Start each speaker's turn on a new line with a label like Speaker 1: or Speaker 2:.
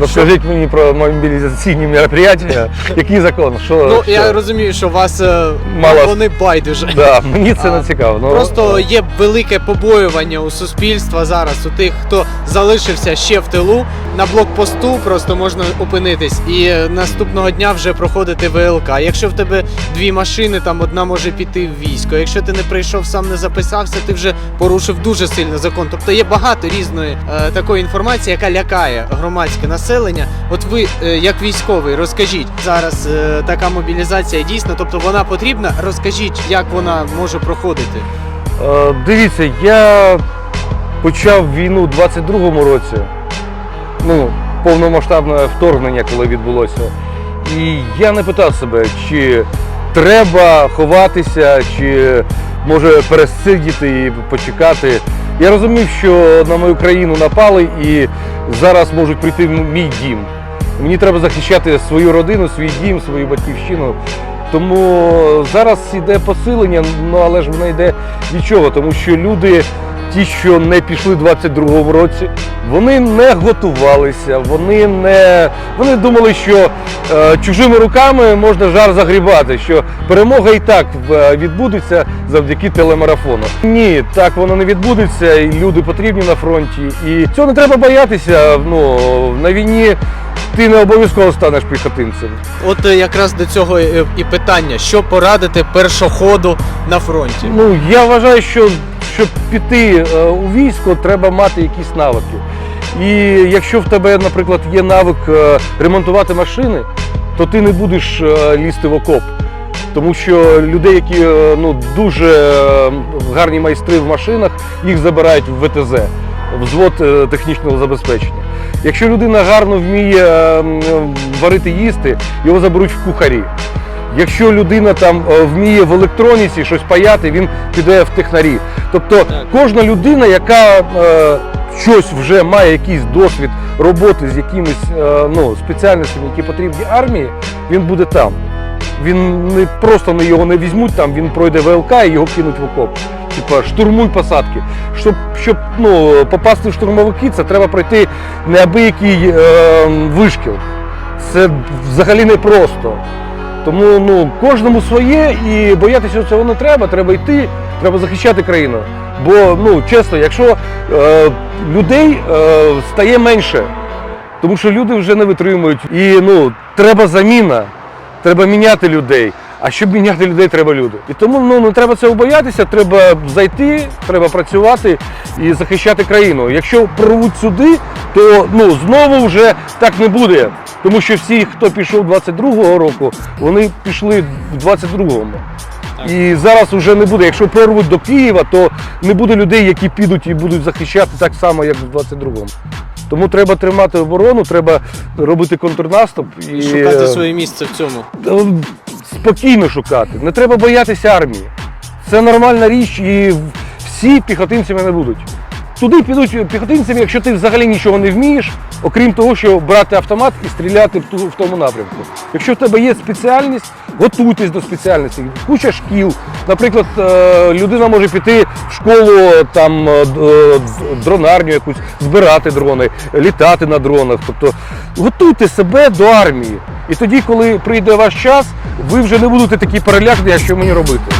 Speaker 1: Розкажіть мені про мобілізаційні мероприятия. Який закон? Що,
Speaker 2: Ну
Speaker 1: що?
Speaker 2: я розумію, що вас е,
Speaker 1: Мало-
Speaker 2: вони байдуже.
Speaker 1: Да, мені це не цікаво. Ну,
Speaker 2: Просто є велике побоювання у суспільства зараз, у тих, хто залишився ще в тилу. На блокпосту просто можна опинитись і е, наступного дня вже проходити ВЛК. Якщо в тебе дві машини, там одна може піти в військо. Якщо ти не прийшов, сам не записався, ти вже порушив дуже сильно закон. Тобто є багато різної е, такої інформації, яка лякає громадське населення. От ви, е, як військовий, розкажіть зараз е, така мобілізація дійсно, тобто вона потрібна. Розкажіть, як вона може проходити.
Speaker 1: Е, Дивіться, я почав війну у 22-му році. Ну, повномасштабне вторгнення, коли відбулося. І я не питав себе, чи треба ховатися, чи може пересидіти і почекати. Я розумів, що на мою країну напали і зараз можуть прийти в мій дім. Мені треба захищати свою родину, свій дім, свою батьківщину. Тому зараз йде посилення, ну але ж воно йде від чого? Тому що люди, ті, що не пішли в 22-му році, вони не готувалися, вони не вони думали, що е, чужими руками можна жар загрібати, що перемога і так відбудеться завдяки телемарафону. Ні, так воно не відбудеться, і люди потрібні на фронті. І цього не треба боятися. Ну на війні ти не обов'язково станеш піхотинцем.
Speaker 2: От е, якраз до цього е, і питання: що порадити першоходу на фронті?
Speaker 1: Ну я вважаю, що щоб піти е, у військо, треба мати якісь навики. І якщо в тебе, наприклад, є навик е, ремонтувати машини, то ти не будеш е, лізти в окоп. Тому що людей, які ну, дуже гарні майстри в машинах, їх забирають в ВТЗ, взвод технічного забезпечення. Якщо людина гарно вміє е, варити їсти, його заберуть в кухарі. Якщо людина там е, вміє в електроніці щось паяти, він піде в технарі. Тобто кожна людина, яка е, щось вже має якийсь досвід роботи з якимись е, ну, спеціальностями, які потрібні армії, він буде там. Він не просто не його не візьмуть там, він пройде ВЛК і його кинуть в окоп. Типа штурмуй посадки. Щоб, щоб ну, попасти в штурмовики, це треба пройти неабиякий е, вишкіл. Це взагалі не просто. Тому ну, кожному своє і боятися цього не треба, треба йти, треба захищати країну. Бо, ну, чесно, якщо е, людей е, стає менше, тому що люди вже не витримують. І ну, треба заміна, треба міняти людей. А щоб міняти людей, треба люди. І тому ну, не треба цього боятися, треба зайти, треба працювати і захищати країну. Якщо прорвуть сюди, то ну, знову вже так не буде. Тому що всі, хто пішов 22-го року, вони пішли в 22-му. І зараз вже не буде. Якщо прорвуть до Києва, то не буде людей, які підуть і будуть захищати так само, як в 22-му. Тому треба тримати оборону, треба робити контрнаступ і
Speaker 2: Шукати своє місце в цьому.
Speaker 1: Е, спокійно шукати. Не треба боятися армії. Це нормальна річ, і всі піхотинцями не будуть. Туди підуть піхотинцями, якщо ти взагалі нічого не вмієш, окрім того, що брати автомат і стріляти в, тому напрямку. Якщо в тебе є спеціальність, готуйтесь до спеціальності. Куча шкіл. Наприклад, е, людина може піти в школу там е, е, дронарню якусь, збирати дрони, літати на дронах. Тобто готуйте себе до армії. І тоді, коли прийде ваш час, ви вже не будете такі перелякані, а що мені робити.